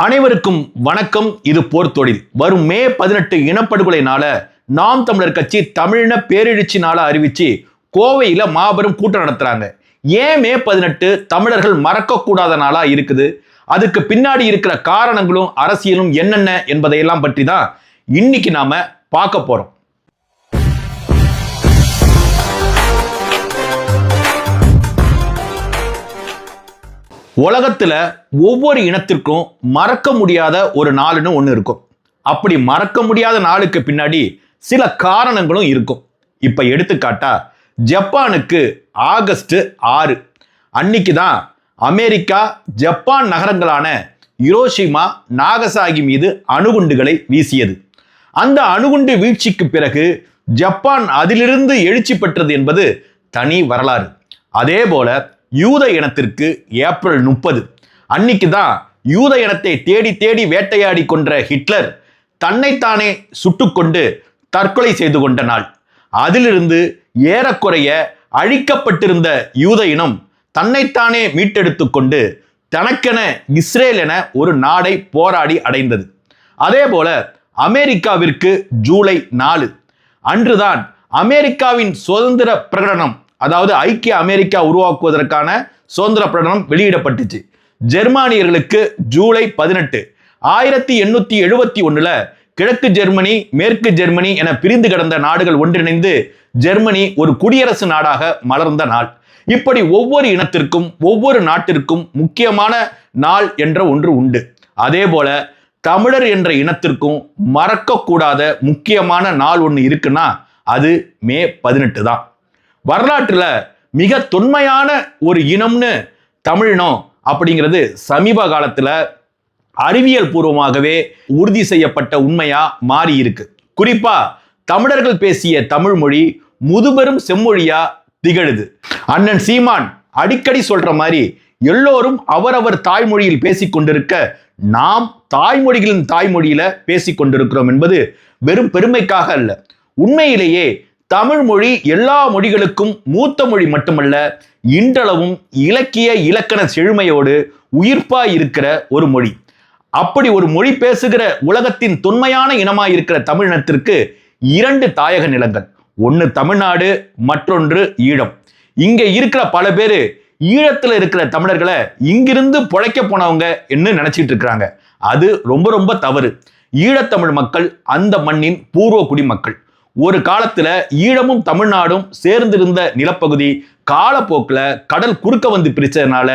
அனைவருக்கும் வணக்கம். இது போர் தொழில். வரும் மே பதினெட்டு இனப்படுகொலைனால நாம் தமிழர் கட்சி தமிழின பேரெழுச்சி நாள அறிவிச்சு கோவையில மாபெரும் கூட்டம் நடத்துறாங்க. ஏன் மே பதினெட்டு தமிழர்கள் மறக்கக்கூடாத நாளா இருக்குது? அதுக்கு பின்னாடி இருக்கிற காரணங்களும் அரசியலும் என்னென்ன என்பதையெல்லாம் பற்றி தான் இன்னைக்கு நாம பார்க்க போறோம். உலகத்துல ஒவ்வொரு இனத்திற்கும் மறக்க முடியாத ஒரு நாளுன்னு ஒன்று இருக்கும். அப்படி மறக்க முடியாத நாளுக்கு பின்னாடி சில காரணங்களும் இருக்கும். இப்ப எடுத்துக்காட்டா ஜப்பானுக்கு ஆகஸ்ட் ஆறு. அன்னைக்கு தான் அமெரிக்கா ஜப்பான் நகரங்களான இரோஷிமா நாகசாகி மீது அணுகுண்டுகளை வீசியது. அந்த அணுகுண்டு வீழ்ச்சிக்கு பிறகு ஜப்பான் அதிலிருந்து எழுச்சி பெற்றது என்பது தனி வரலாறு. அதே போல யூத இனத்திற்கு ஏப்ரல் முப்பது. அன்னைக்கு தான் யூத இனத்தை தேடி தேடி வேட்டையாடி கொன்ற ஹிட்லர் தன்னைத்தானே சுட்டுக்கொண்டு தற்கொலை செய்து கொண்ட நாள். அதிலிருந்து ஏறக்குறைய அழிக்கப்பட்டிருந்த யூத இனம் தன்னைத்தானே மீட்டெடுத்து கொண்டு தனக்கென இஸ்ரேல் என ஒரு நாடை போராடி அடைந்தது. அதே போல அமெரிக்காவிற்கு ஜூலை நாலு. அன்றுதான் அமெரிக்காவின் சுதந்திர பிரகடனம் அதாவது ஐக்கிய அமெரிக்கா உருவாக்குவதற்கான சுதந்திர பிரகடனம் வெளியிடப்பட்டுச்சு. ஜெர்மானியர்களுக்கு ஜூலை பதினெட்டு ஆயிரத்தி எண்ணூத்தி எழுபத்தி ஒண்ணுல கிழக்கு ஜெர்மனி மேற்கு ஜெர்மனி என பிரிந்து கிடந்த நாடுகள் ஒன்றிணைந்து ஜெர்மனி ஒரு குடியரசு நாடாக மலர்ந்த நாள். இப்படி ஒவ்வொரு இனத்திற்கும் ஒவ்வொரு நாட்டிற்கும் முக்கியமான நாள் என்ற ஒன்று உண்டு. அதே போல தமிழர் என்ற இனத்திற்கும் மறக்கக்கூடாத முக்கியமான நாள் ஒன்று இருக்குன்னா அது மே பதினெட்டு தான். வரலாற்றில் மிக தொன்மையான ஒரு இனம்னு தமிழினம் அப்படிங்கிறது சமீப காலத்தில் அறிவியல் பூர்வமாகவே உறுதி செய்யப்பட்ட உண்மையா மாறி இருக்கு. குறிப்பா தமிழர்கள் பேசிய தமிழ் மொழி முதுபெரும் செம்மொழியா திகழுது. அண்ணன் சீமான் அடிக்கடி சொல்ற மாதிரி எல்லோரும் அவரவர் தாய்மொழியில் பேசிக்கொண்டிருக்க நாம் தாய்மொழிகளின் தாய்மொழியில பேசிக்கொண்டிருக்கிறோம் என்பது வெறும் பெருமைக்காக அல்ல. உண்மையிலேயே தமிழ் மொழி எல்லா மொழிகளுக்கும் மூத்த மொழி மட்டுமல்ல இன்றளவும் இலக்கிய இலக்கண செழுமையோடு உயிர்ப்பாய் இருக்கிற ஒரு மொழி. அப்படி ஒரு மொழி பேசுகிற உலகத்தின் தொன்மையான இனமாய் இருக்கிற தமிழினத்திற்கு இரண்டு தாயக நிலங்கள். ஒன்று தமிழ்நாடு மற்றொன்று ஈழம். இங்கே இருக்கிற பல பேர் ஈழத்தில் இருக்கிற தமிழர்களை இங்கிருந்து பொழைக்க போனவங்க என்று நினச்சிட்டு இருக்கிறாங்க அது ரொம்ப ரொம்ப தவறு. ஈழத்தமிழ் மக்கள் அந்த மண்ணின் பூர்வ குடிமக்கள். ஒரு காலத்துல ஈழமும் தமிழ்நாடும் சேர்ந்திருந்த நிலப்பகுதி காலப்போக்கில் கடல் குறுக்க வந்து பிரிச்சதுனால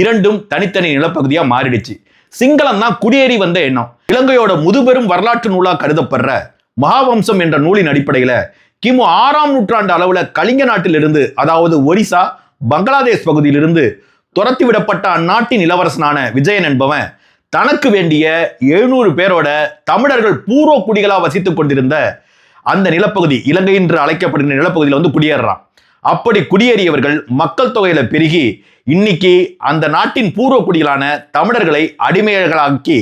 இரண்டும் தனித்தனி நிலப்பகுதியா மாறிடுச்சு. சிங்களம் தான் குடியேறி வந்த எண்ணம். இலங்கையோட முதுபெரும் வரலாற்று நூலா கருதப்படுற மகாவம்சம் என்ற நூலின் அடிப்படையில கிமு ஆறாம் நூற்றாண்டு அளவுல கலிங்க நாட்டிலிருந்து அதாவது ஒரிசா பங்களாதேஷ் பகுதியிலிருந்து துரத்தி விடப்பட்ட அந்நாட்டின் இளவரசனான விஜயன் என்பவன் தனக்கு வேண்டிய எழுநூறு பேரோட தமிழர்கள் பூர்வ குடிகளாக வசித்துக் கொண்டிருந்த அந்த நிலப்பகுதி இலங்கை என்று அழைக்கப்படுகிற நிலப்பகுதியில் வந்து குடியேறான் அப்படி குடியேறியவர்கள் மக்கள் தொகையில பெருகி இன்னைக்கு அந்த நாட்டின் பூர்வ குடிகளான தமிழர்களை அடிமையர்களாக்கி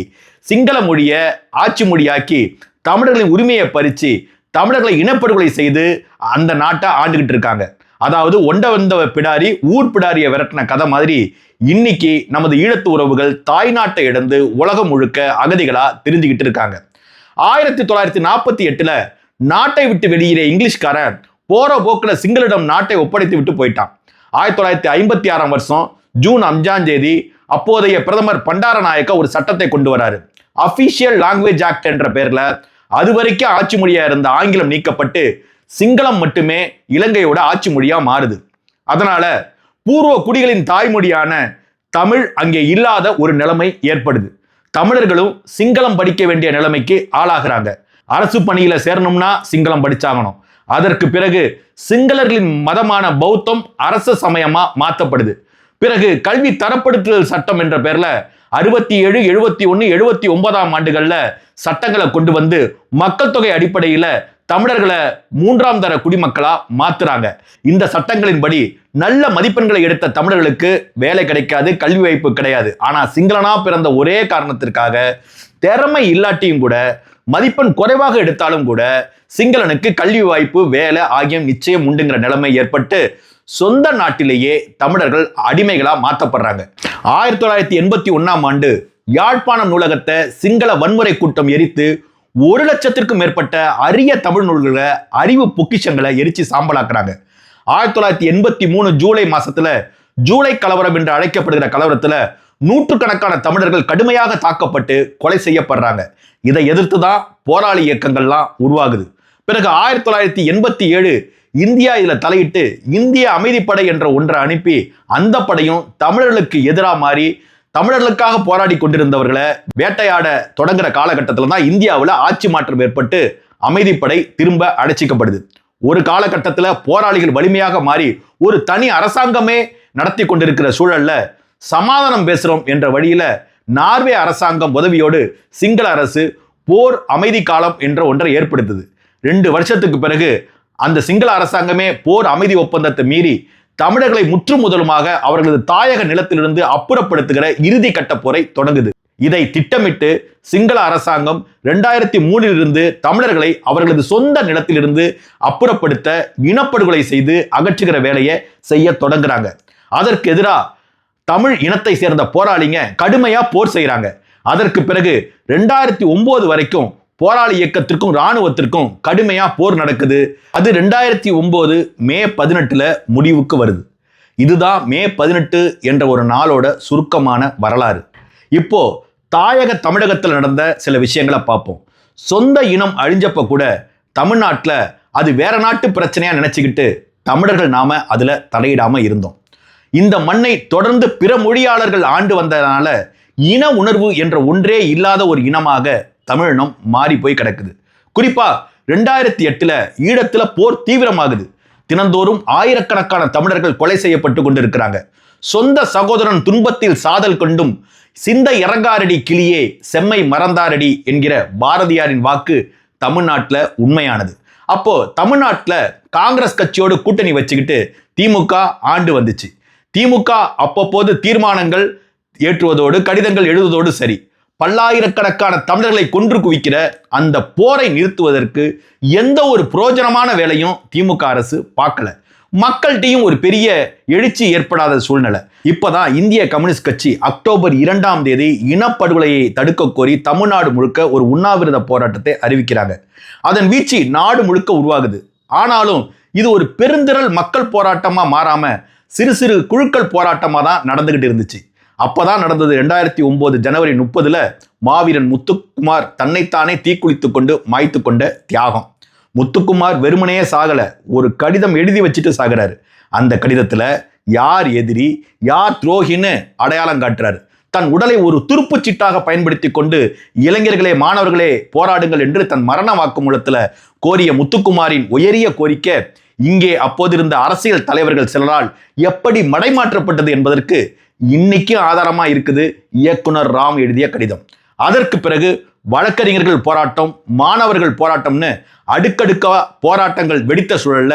சிங்கள மொழியை ஆட்சி மொழியாக்கி தமிழர்களின் உரிமையை பறித்து தமிழர்களை இனப்படுகொலை செய்து அந்த நாட்டை ஆண்டுகிட்டு இருக்காங்க. அதாவது ஒண்ட வந்த பிடாரி ஊர் பிடாரியை விரட்டின கதை மாதிரி இன்னைக்கு நமது ஈழத்து உறவுகள் தாய் நாட்டை இழந்து உலகம் முழுக்க அகதிகளாக தெரிஞ்சுக்கிட்டு இருக்காங்க. ஆயிரத்தி தொள்ளாயிரத்தி நாற்பத்தி எட்டில் நாட்டை விட்டு வெளியேறிய இங்கிலீஷ்காரன் போற போக்கில் சிங்களிடம் நாட்டை ஒப்படைத்து விட்டு போயிட்டான். ஆயிரத்தி தொள்ளாயிரத்தி ஐம்பத்தி ஆறாம் வருஷம் ஜூன் அஞ்சாம் தேதி அப்போதைய பிரதமர் பண்டாரநாயக்க ஒரு சட்டத்தை கொண்டு வராரு. அபிஷியல் லாங்குவேஜ் ஆக்ட் என்ற பெயர்ல அது வரைக்கும் ஆட்சி மொழியா இருந்த ஆங்கிலம் நீக்கப்பட்டு சிங்களம் மட்டுமே இலங்கையோட ஆட்சி மொழியா மாறுது. அதனால பூர்வ குடிகளின் தாய்மொழியான தமிழ் அங்கே இல்லாத ஒரு நிலைமை ஏற்படுது. தமிழர்களும் சிங்களம் படிக்க வேண்டிய நிலைமைக்கு ஆளாகிறாங்க. அரசு பணியில் சேரணும்னா சிங்களம் படிச்சாகணும். அதற்கு பிறகு சிங்களர்களின் மதமான பௌத்தம் அரச சமயமா மாற்றப்படுது பிறகு கல்வி தரப்படுத்துதல் சட்டம் என்ற பேர்ல அறுபத்தி ஏழு எழுபத்தி ஒன்று எழுபத்தி ஒன்பதாம் ஆண்டுகள்ல சட்டங்களை கொண்டு வந்து மக்கள் தொகை அடிப்படையில தமிழர்களை மூன்றாம் தர குடிமக்களா மாத்துறாங்க. இந்த சட்டங்களின்படி நல்ல மதிப்பெண்களை எடுத்த தமிழர்களுக்கு வேலை கிடைக்காது கல்வி வாய்ப்பு கிடையாது. ஆனா சிங்களனா பிறந்த ஒரே காரணத்திற்காக திறமை இல்லாட்டியும் கூட மதிப்பெண் குறைவாக எடுத்தாலும் கூட சிங்களனுக்கு கல்வி வாய்ப்பு வேலை ஆகியம் நிச்சயம் உண்டுங்கிற நிலைமை ஏற்பட்டு சொந்த நாட்டிலேயே தமிழர்கள் அடிமைகளா மாற்றப்படுறாங்க. ஆயிரத்தி தொள்ளாயிரத்தி எண்பத்தி ஒன்னாம் ஆண்டு யாழ்ப்பாணம் நூலகத்தை சிங்கள வன்முறை கூட்டம் எரித்து ஒரு லட்சத்திற்கும் மேற்பட்ட அரிய தமிழ் நூல்களை அறிவு பொக்கிஷங்களை எரிச்சு சாம்பலாக்குறாங்க. ஆயிரத்தி தொள்ளாயிரத்தி எண்பத்தி மூணு ஜூலை மாசத்துல ஜூலை கலவரம் என்று அழைக்கப்படுகிற கலவரத்துல நூற்றுக்கணக்கான தமிழர்கள் கடுமையாக தாக்கப்பட்டு கொலை செய்யப்படுறாங்க. இதை எதிர்த்து தான் போராளி இயக்கங்கள்லாம் உருவாகுது. பிறகு ஆயிரத்தி தொள்ளாயிரத்தி எண்பத்தி ஏழு இந்தியா இதில் தலையிட்டு இந்திய அமைதிப்படை என்ற ஒன்றை அனுப்பி அந்த படையும் தமிழர்களுக்கு எதிராக மாறி தமிழர்களுக்காக போராடி கொண்டிருந்தவர்களை வேட்டையாட தொடங்குற காலகட்டத்தில் தான் இந்தியாவில் ஆட்சி மாற்றம் ஏற்பட்டு அமைதிப்படை திரும்ப அடைச்சிக்கப்படுது. ஒரு காலகட்டத்தில் போராளிகள் வலிமையாக மாறி ஒரு தனி அரசாங்கமே நடத்தி கொண்டிருக்கிற சூழலில் சமாதானம் பேசுகிறோம் என்ற வழியில் நார்வே அரசாங்கம் உதவியோடு சிங்கள அரசு போர் அமைதி காலம் என்ற ஒன்றை ஏற்படுத்துது. ரெண்டு வருஷத்துக்கு பிறகு அந்த சிங்கள அரசாங்கமே போர் அமைதி ஒப்பந்தத்தை மீறி தமிழர்களை முற்று முதலுமாக அவர்களது தாயக நிலத்திலிருந்து அப்புறப்படுத்துகிற இறுதி கட்ட போரை தொடங்குது. இதை திட்டமிட்டு சிங்கள அரசாங்கம் ரெண்டாயிரத்தி மூணிலிருந்து தமிழர்களை அவர்களது சொந்த நிலத்திலிருந்து அப்புறப்படுத்த இனப்படுகொலை செய்து அகற்றுகிற வேலையை செய்ய தொடங்குறாங்க. அதற்கு எதிராக தமிழ் இனத்தை சேர்ந்த போராளிங்க கடுமையா போர் செய்கிறாங்க அதற்கு பிறகு ரெண்டாயிரத்தி ஒன்பது வரைக்கும் போராளி இயக்கத்திற்கும் இராணுவத்திற்கும் கடுமையா போர் நடக்குது. அது ரெண்டாயிரத்தி ஒன்பது மே பதினெட்டுல முடிவுக்கு வருது. இதுதான் மே பதினெட்டு என்ற ஒரு நாளோட சுருக்கமான வரலாறு. இப்போ தாயக தமிழகத்தில் நடந்த சில விஷயங்களை பார்ப்போம். சொந்த இனம் அழிஞ்சப்ப கூட தமிழ்நாட்டில் அது வேற நாட்டு பிரச்சனையாக நினச்சிக்கிட்டு தமிழர்கள் நாம் அதில் தலையிடாமல் இருந்தோம். இந்த மண்ணை தொடர்ந்து பிற மொழியாளர்கள் ஆண்டு வந்ததனால இன உணர்வு என்ற ஒன்றே இல்லாத ஒரு இனமாக தமிழினம் மாறி போய் கிடக்குது. குறிப்பா ரெண்டாயிரத்தி எட்டுல ஈழத்துல போர் தீவிரமாகுது. தினந்தோறும் ஆயிரக்கணக்கான தமிழர்கள் கொலை செய்யப்பட்டு கொண்டிருக்கிறாங்க. சொந்த சகோதரன் துன்பத்தில் சாதல் கொண்டும் சிந்த இறங்காரடி கிளியே செம்மை மறந்தாரடி என்கிற பாரதியாரின் வாக்கு தமிழ்நாட்டில் உண்மையானது. அப்போ தமிழ்நாட்டில் காங்கிரஸ் கட்சியோடு கூட்டணி வச்சுக்கிட்டு திமுக ஆண்டு வந்துச்சு. திமுக அப்பப்போது தீர்மானங்கள் ஏற்றுவதோடு கடிதங்கள் எழுதுவதோடு சரி. பல்லாயிரக்கணக்கான தமிழர்களை கொன்று குவிக்கிற அந்த போரை நிறுத்துவதற்கு எந்த ஒரு புரோஜனமான வேலையும் திமுக அரசு பார்க்கல. மக்கள்கிட்டையும் ஒரு பெரிய எழுச்சி ஏற்படாத சூழ்நிலை. இப்போதான் இந்திய கம்யூனிஸ்ட் கட்சி அக்டோபர் இரண்டாம் தேதி இனப்படுகொலையை தடுக்க கோரி தமிழ்நாடு முழுக்க ஒரு உண்ணாவிரத போராட்டத்தை அறிவிக்கிறாங்க. அதன் வீச்சு நாடு முழுக்க உருவாகுது. ஆனாலும் இது ஒரு பெருந்திரள் மக்கள் போராட்டமாக மாறாமல் சிறு சிறு குழுக்கள் போராட்டமாக தான் நடந்துக்கிட்டு இருந்துச்சு. அப்பதான் நடந்தது ரெண்டாயிரத்தி ஒம்பது ஜனவரி முப்பதில் மாவீரன் முத்துக்குமார் தன்னைத்தானே தீக்குளித்து கொண்டு மாய்த்து கொண்ட தியாகம். முத்துக்குமார் வெறுமனையே சாகலை ஒரு கடிதம் எழுதி வச்சுட்டு சாகிறாரு. அந்த கடிதத்தில் யார் எதிரி யார் துரோகின்னு அடையாளம் காட்டுறாரு. தன் உடலை ஒரு துருப்புச் சீட்டாக பயன்படுத்தி கொண்டு இளைஞர்களே மாணவர்களே போராடுங்கள் என்று தன் மரண வாக்குமூலத்தில் கோரிய முத்துக்குமாரின் உயரிய கோரிக்கை இங்கே அப்போதிருந்த அரசியல் தலைவர்கள் சிலரால் எப்படி மடைமாற்றப்பட்டது என்பதற்கு இன்னைக்கும் ஆதாரமா இருக்குது இயக்குனர் ராம் எழுதிய கடிதம். அதற்கு பிறகு வழக்கறிஞர்கள் போராட்டம் மாணவர்கள் போராட்டம்னு அடுக்கடுக்கா போராட்டங்கள் வெடித்த சூழல்ல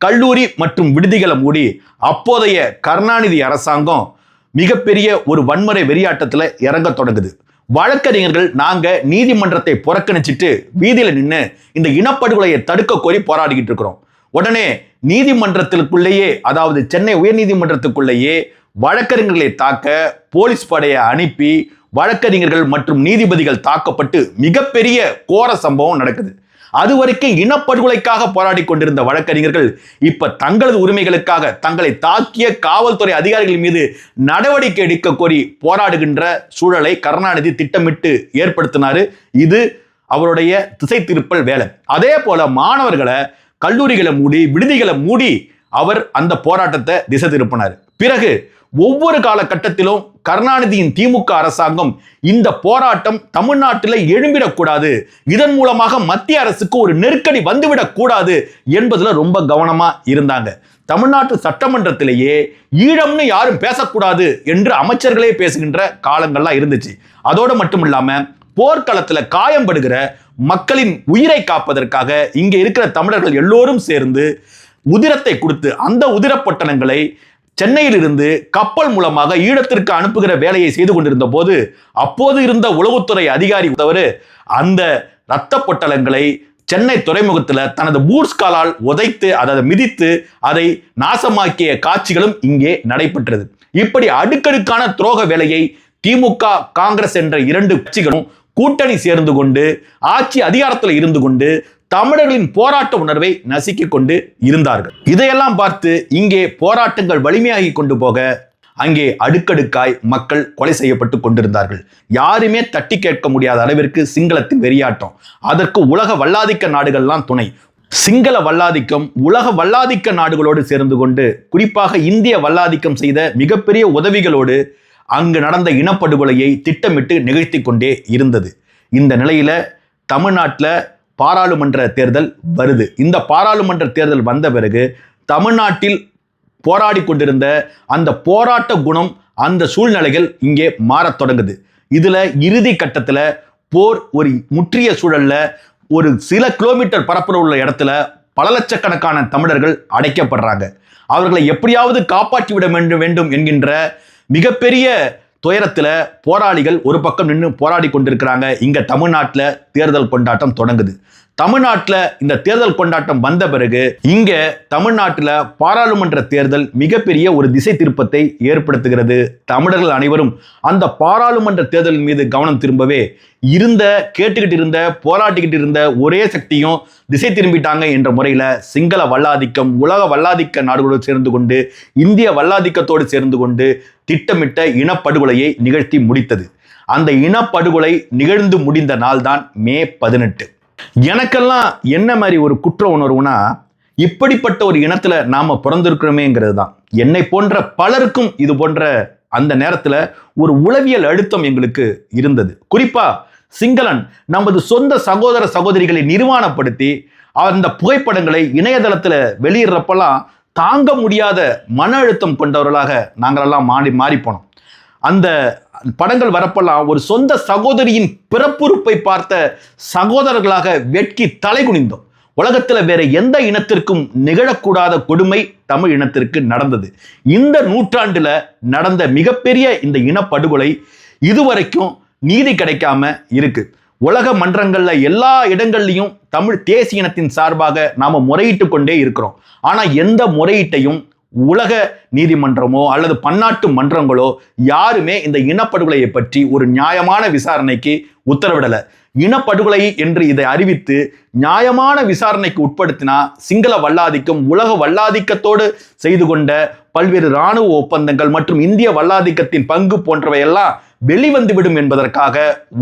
கல்லூரி மற்றும் விடுதிகளை மூடி அப்போதைய கருணாநிதி அரசாங்கம் மிகப்பெரிய ஒரு வன்முறை வெறியாட்டத்தில் இறங்க தொடங்குது. வழக்கறிஞர்கள் நாங்க நீதிமன்றத்தை புறக்கணிச்சிட்டு வீதியில் நின்று இந்த இனப்படுகொலையை தடுக்க கோரி போராடிக்கிட்டு இருக்கிறோம். உடனே நீதிமன்றத்திற்குள்ளேயே அதாவது சென்னை உயர்நீதிமன்றத்துக்குள்ளேயே வழக்கறிஞர்களை தாக்க போலீஸ் படையை அனுப்பி வழக்கறிஞர்கள் மற்றும் நீதிபதிகள் தாக்கப்பட்டு மிகப்பெரிய கோர சம்பவம் நடக்குது. அது வரைக்கும் இனப்படுகொலைக்காக போராடி கொண்டிருந்த வழக்கறிஞர்கள் இப்ப தங்களது உரிமைகளுக்காக தங்களை தாக்கிய காவல்துறை அதிகாரிகள் மீது நடவடிக்கை எடுக்க கோரி போராடுகின்ற சூழலை கருணாநிதி திட்டமிட்டு ஏற்படுத்தினாரு. இது அவருடைய திசை திருப்பல் வேலை. அதே போல மாணவர்களை கல்லூரிகளை மூடி விடுதிகளை மூடி அவர் அந்த போராட்டத்தை திசை திருப்பினார். பிறகு ஒவ்வொரு காலகட்டத்திலும் கருணாநிதியின் திமுக அரசாங்கம் இந்த போராட்டம் தமிழ்நாட்டில் எழும்பிடக்கூடாது. இதன் மூலமாக மத்திய அரசுக்கு ஒரு நெருக்கடி வந்துவிடக்கூடாது என்பதில் ரொம்ப கவனமாக இருந்தாங்க. தமிழ்நாட்டு சட்டமன்றத்திலேயே ஈழம்னு யாரும் பேசக்கூடாது என்று அமைச்சர்களே பேசுகின்ற காலங்கள்லாம் இருந்துச்சு. அதோடு மட்டும் இல்லாமல் போர்க்களத்தில் காயம்படுகிற மக்களின் உயிரை காப்பதற்காக இங்கே இருக்கிற தமிழர்கள் எல்லோரும் சேர்ந்து உதிரத்தை கொடுத்து அந்த உதிரப்பட்டணங்களை சென்னையிலிருந்து கப்பல் மூலமாக ஈழத்திற்கு அனுப்புகிற வேலையை செய்து கொண்டிருந்த போது அப்போது இருந்த உளவுத்துறை அதிகாரி தவிர அந்த இரத்த பொட்டலங்களை சென்னை துறைமுகத்தில் தனது பூர்ஸ்காலால் உதைத்து அதை மிதித்து அதை நாசமாக்கிய காட்சிகளும் இங்கே நடைபெற்றது. இப்படி அடுக்கடுக்கான துரோக வேலையை திமுக காங்கிரஸ் என்ற இரண்டு கட்சிகளும் கூட்டணி சேர்ந்து கொண்டு ஆட்சி அதிகாரத்தில் இருந்து கொண்டு தமிழர்களின் போராட்ட உணர்வை நசுக்கிக் கொண்டு இருந்தார்கள். இதையெல்லாம் பார்த்து இங்கே போராட்டங்கள் வலிமையாகி கொண்டு போக அங்கே அடுக்கடுக்காய் மக்கள் கொலை செய்யப்பட்டு கொண்டிருந்தார்கள். யாருமே தட்டி கேட்க முடியாத அளவிற்கு சிங்களத்தின் வெறியாட்டம். அதற்கு உலக வல்லாதிக்க நாடுகள்லாம் துணை. சிங்கள வல்லாதிக்கம் உலக வல்லாதிக்க நாடுகளோடு சேர்ந்து கொண்டு குறிப்பாக இந்திய வல்லாதிக்கம் செய்த மிகப்பெரிய உதவிகளோடு அங்கு நடந்த இனப்படுகொலையை திட்டமிட்டு நிகழ்த்தி கொண்டே இருந்தது. இந்த நிலையில் தமிழ்நாட்டில் பாராளுமன்ற தேர்தல் வருது. இந்த பாராளுமன்ற தேர்தல் வந்த பிறகு தமிழ்நாட்டில் போராடி கொண்டிருந்த அந்த போராட்ட குணம் அந்த சூழ்நிலைகள் இங்கே மாறத் தொடங்குது. இதில் இறுதி கட்டத்தில் போர் ஒரு முற்றிய சூழல்ல ஒரு சில கிலோமீட்டர் பரப்புற உள்ள இடத்துல பல லட்சக்கணக்கான தமிழர்கள் அடைக்கப்படுறாங்க. அவர்களை எப்படியாவது காப்பாற்றி விட வேண்டும் வேண்டும் என்கின்ற மிகப்பெரிய துயரத்தில் போராளிகள் ஒரு பக்கம் நின்று போராடி கொண்டிருக்கிறாங்க. இங்கே தமிழ்நாட்டில் தேர்தல் கொண்டாட்டம் தொடங்குது. தமிழ்நாட்டில் இந்த தேர்தல் கொண்டாட்டம் வந்த பிறகு இங்க தமிழ்நாட்டில் பாராளுமன்ற தேர்தல் மிகப்பெரிய ஒரு திசை திருப்பத்தை ஏற்படுத்துகிறது. தமிழர்கள் அனைவரும் அந்த பாராளுமன்ற தேர்தல் மீது கவனம் திரும்பவே இருந்த கேட்டுக்கிட்டு இருந்த போராட்டிக்கிட்டு இருந்த ஒரே சக்தியும் திசை திரும்பிட்டாங்க என்ற முறையில் சிங்கள வல்லாதிக்கம் உலக வல்லாதிக்க நாடுகளோடு சேர்ந்து கொண்டு இந்திய வல்லாதிக்கத்தோடு சேர்ந்து கொண்டு திட்டமிட்ட இனப்படுகொலையை நிகழ்த்தி முடித்தது. அந்த இனப்படுகொலை நிகழ்ந்து முடிந்த நாள்தான் மே பதினெட்டு. எனக்கெல்லாம் என்ன மாதிரி ஒரு குற்ற உணர்வுனா இப்படிப்பட்ட ஒரு இனத்துல நாம பிறந்திருக்கிறோமேங்கிறது தான் என்னை போன்ற பலருக்கும் இது போன்ற அந்த நேரத்துல ஒரு உளவியல் அழுத்தம் எங்களுக்கு இருந்தது. குறிப்பா சிங்களன் நமது சொந்த சகோதர சகோதரிகளை நிர்வாணப்படுத்தி அந்த புகைப்படங்களை இணையதளத்துல வெளியிடுறப்பெல்லாம் தாங்க முடியாத மன அழுத்தம் கொண்டவர்களாக நாங்களெல்லாம் மாறி மாறிப்போனோம். அந்த படங்கள் வரப்பெல்லாம் ஒரு சொந்த சகோதரியின் பிறப்புறுப்பை பார்த்த சகோதரர்களாக வெட்கி தலை குனிந்தோம். உலகத்தில் வேற எந்த இனத்திற்கும் நிகழக்கூடாத கொடுமை தமிழ் இனத்திற்கு நடந்தது. இந்த நூற்றாண்டில் நடந்த மிகப்பெரிய இந்த இனப்படுகொலை இதுவரைக்கும் நீதி கிடைக்காம இருக்கு. உலக மன்றங்களில் எல்லா இடங்கள்லையும் தமிழ் தேசிய இனத்தின் சார்பாக நாம் முறையிட்டு கொண்டே இருக்கிறோம். ஆனால் எந்த முறையீட்டையும் உலக நீதிமன்றமோ அல்லது பன்னாட்டு மன்றங்களோ யாருமே இந்த இனப்படுகொலையை பற்றி ஒரு நியாயமான விசாரணைக்கு உத்தரவிடலை. இனப்படுகொலை என்று இதை அறிவித்து நியாயமான விசாரணைக்கு உட்படுத்தினா சிங்கள வல்லாதிக்கம் உலக வல்லாதிக்கத்தோடு செய்து கொண்ட பல்வேறு இராணுவ ஒப்பந்தங்கள் மற்றும் இந்திய வல்லாதிக்கத்தின் பங்கு போன்றவையெல்லாம் வெளிவந்துவிடும் என்பதற்காக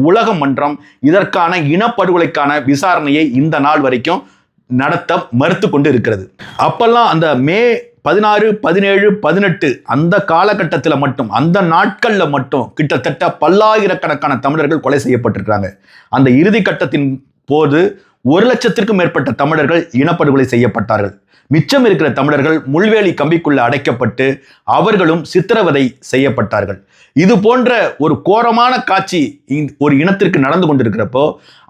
உலக மன்றம் இதற்கான இனப்படுகொலைக்கான விசாரணையை இந்த நாள் வரைக்கும் நடத்த மறுத்து கொண்டு இருக்கிறது. அப்பெல்லாம் அந்த மே பதினாறு பதினேழு பதினெட்டு அந்த காலகட்டத்தில் மட்டும் அந்த நாட்களில் மட்டும் கிட்டத்தட்ட பல்லாயிரக்கணக்கான தமிழர்கள் கொலை செய்யப்பட்டிருக்கிறாங்க. அந்த இறுதி கட்டத்தின் போது ஒரு லட்சத்திற்கும் மேற்பட்ட தமிழர்கள் இனப்படுகொலை செய்யப்பட்டார்கள். மிச்சம் இருக்கிற தமிழர்கள் முள்வேலி கம்பிக்குள்ள அடைக்கப்பட்டு அவர்களும் சித்திரவதை செய்யப்பட்டார்கள். இது போன்ற ஒரு கோரமான காட்சி ஒரு இனத்திற்கு நடந்து கொண்டிருக்கிறப்போ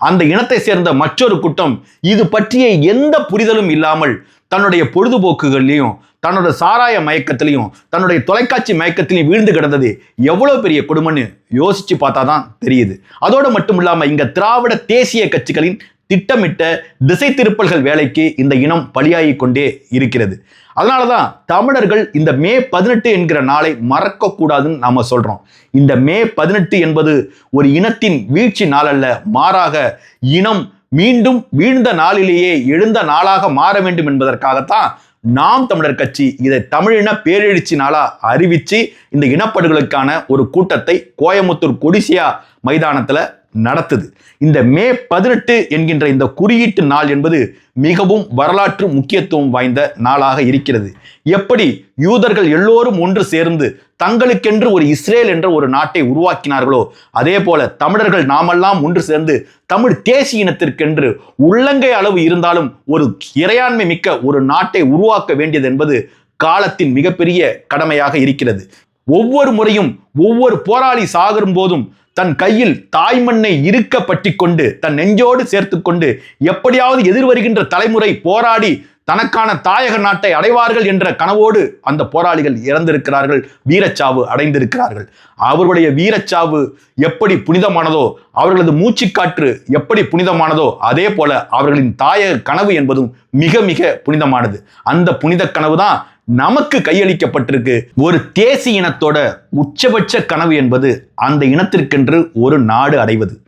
அந்த இனத்தை சேர்ந்த மற்றொரு கூட்டம் இது பற்றிய எந்த புரிதலும் இல்லாமல் தன்னுடைய பொழுதுபோக்குகள்லையும் தன்னோட சாராய மயக்கத்திலையும் தன்னுடைய தொலைக்காட்சி மயக்கத்திலையும் வீழ்ந்து கிடந்தது எவ்வளோ பெரிய கொடுமைன்னு யோசிச்சு பார்த்தா தான் தெரியுது. அதோடு மட்டும் இல்லாமல் இங்கே திராவிட தேசிய கட்சிகளின் திட்டமிட்ட திசை திருப்பல்கள் வேலைக்கு இந்த இனம் பலியாகி கொண்டே இருக்கிறது. அதனால தான் தமிழர்கள் இந்த மே பதினெட்டு என்கிற நாளை மறக்கக்கூடாதுன்னு நாம் சொல்கிறோம் இந்த மே பதினெட்டு என்பது ஒரு இனத்தின் வீழ்ச்சி நாளல்ல மாறாக இனம் மீண்டும் வீழ்ந்த நாளிலேயே எழுந்த நாளாக மாற வேண்டும் என்பதற்காகத்தான் நாம் தமிழர் கட்சி இதை தமிழின பேரெழுச்சி நாளா அறிவிச்சு இந்த இனப்படுகொலைக்கான ஒரு கூட்டத்தை கோயமுத்தூர் கொடிசியா மைதானத்துல நடத்துது. இந்த மே பதினெட்டு என்கின்ற இந்த குறியீட்டு நாள் என்பது மிகவும் வரலாற்று முக்கியத்துவம் வாய்ந்த நாளாக இருக்கிறது. எப்படி யூதர்கள் எல்லோரும் ஒன்று சேர்ந்து தங்களுக்கென்று ஒரு இஸ்ரேல் என்ற ஒரு நாட்டை உருவாக்கினார்களோ அதே போல தமிழர்கள் நாமெல்லாம் ஒன்று சேர்ந்து தமிழ் தேசிய இனத்திற்கென்று உள்ளங்கை அளவு இருந்தாலும் ஒரு இறையாண்மை மிக்க ஒரு நாட்டை உருவாக்க வேண்டியது என்பது காலத்தின் மிகப்பெரிய கடமையாக இருக்கிறது. ஒவ்வொரு முறையும் ஒவ்வொரு போராளி சாகும் போதும் தன் கையில் தாய்மண்ணை இருக்க பற்றி கொண்டு தன் நெஞ்சோடு சேர்த்து கொண்டு எப்படியாவது எதிர்வருகின்ற தலைமுறை போராடி தனக்கான தாயக நாட்டை அடைவார்கள் என்ற கனவோடு அந்த போராளிகள் இறந்திருக்கிறார்கள் வீரச்சாவு அடைந்திருக்கிறார்கள். அவர்களுடைய வீரச்சாவு எப்படி புனிதமானதோ அவர்களது மூச்சுக்காற்று எப்படி புனிதமானதோ அதே போல அவர்களின் தாயக கனவு என்பதும் மிக மிக புனிதமானது. அந்த புனித கனவு தான் நமக்கு கையளிக்கப்பட்டிருக்கு. ஒரு தேசிய இனத்தோட உச்சபட்ச கனவு என்பது அந்த இனத்திற்கென்று ஒரு நாடு அடைவது.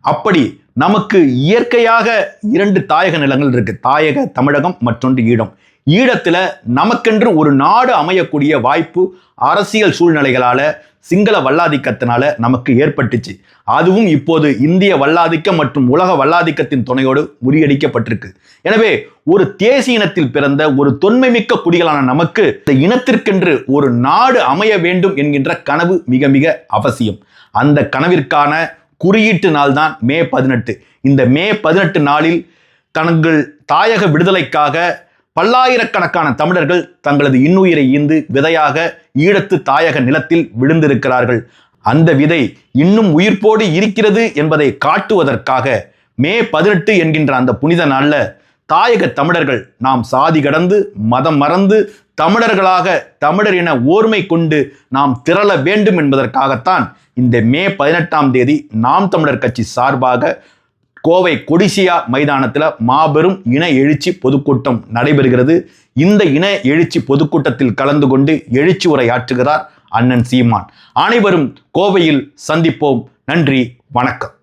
அப்படி நமக்கு இயற்கையாக இரண்டு தாயக நிலங்கள் இருக்கு. தாயக தமிழகம் மற்றொன்று ஈழம். ஈழத்தில் நமக்கென்று ஒரு நாடு அமையக்கூடிய வாய்ப்பு அரசியல் சூழ்நிலைகளால் சிங்கள வல்லாதிக்கத்தினால நமக்கு ஏற்பட்டுச்சு. அதுவும் இப்போது இந்திய வல்லாதிக்கம் மற்றும் உலக வல்லாதிக்கத்தின் துணையோடு முறியடிக்கப்பட்டிருக்கு. எனவே ஒரு தேசிய இனத்தில் பிறந்த ஒரு தொன்மைமிக்க குடிகளான நமக்கு இந்த இனத்திற்கென்று ஒரு நாடு அமைய வேண்டும் என்கின்ற கனவு மிக மிக அவசியம். அந்த கனவிற்கான குறியீட்டு நாள் தான் மே பதினெட்டு. இந்த மே பதினெட்டு நாளில் தங்கள் தாயக விடுதலைக்காக பல்லாயிரக்கணக்கான தமிழர்கள் தங்களது இன்னுயிரை ஈந்து விதையாக ஈழத்து தாயக நிலத்தில் விழுந்திருக்கிறார்கள். அந்த விதை இன்னும் உயிர்ப்போடு இருக்கிறது என்பதை காட்டுவதற்காக மே பதினெட்டு என்கின்ற அந்த புனித நாளில் தாயக தமிழர்கள் நாம் சாதி கடந்து மதம் மறந்து தமிழர்களாக தமிழர் என ஓர்மை கொண்டு நாம் திரள வேண்டும் என்பதற்காகத்தான் இந்த மே பதினெட்டாம் தேதி நாம் தமிழர் கட்சி சார்பாக கோவை கொடிசியா மைதானத்தில் மாபெரும் இன எழுச்சி பொதுக்கூட்டம் நடைபெறுகிறது. இந்த இன எழுச்சி பொதுக்கூட்டத்தில் கலந்து கொண்டு எழுச்சி உரையாற்றுகிறார் அண்ணன் சீமான். அனைவரும் கோவையில் சந்திப்போம். நன்றி வணக்கம்.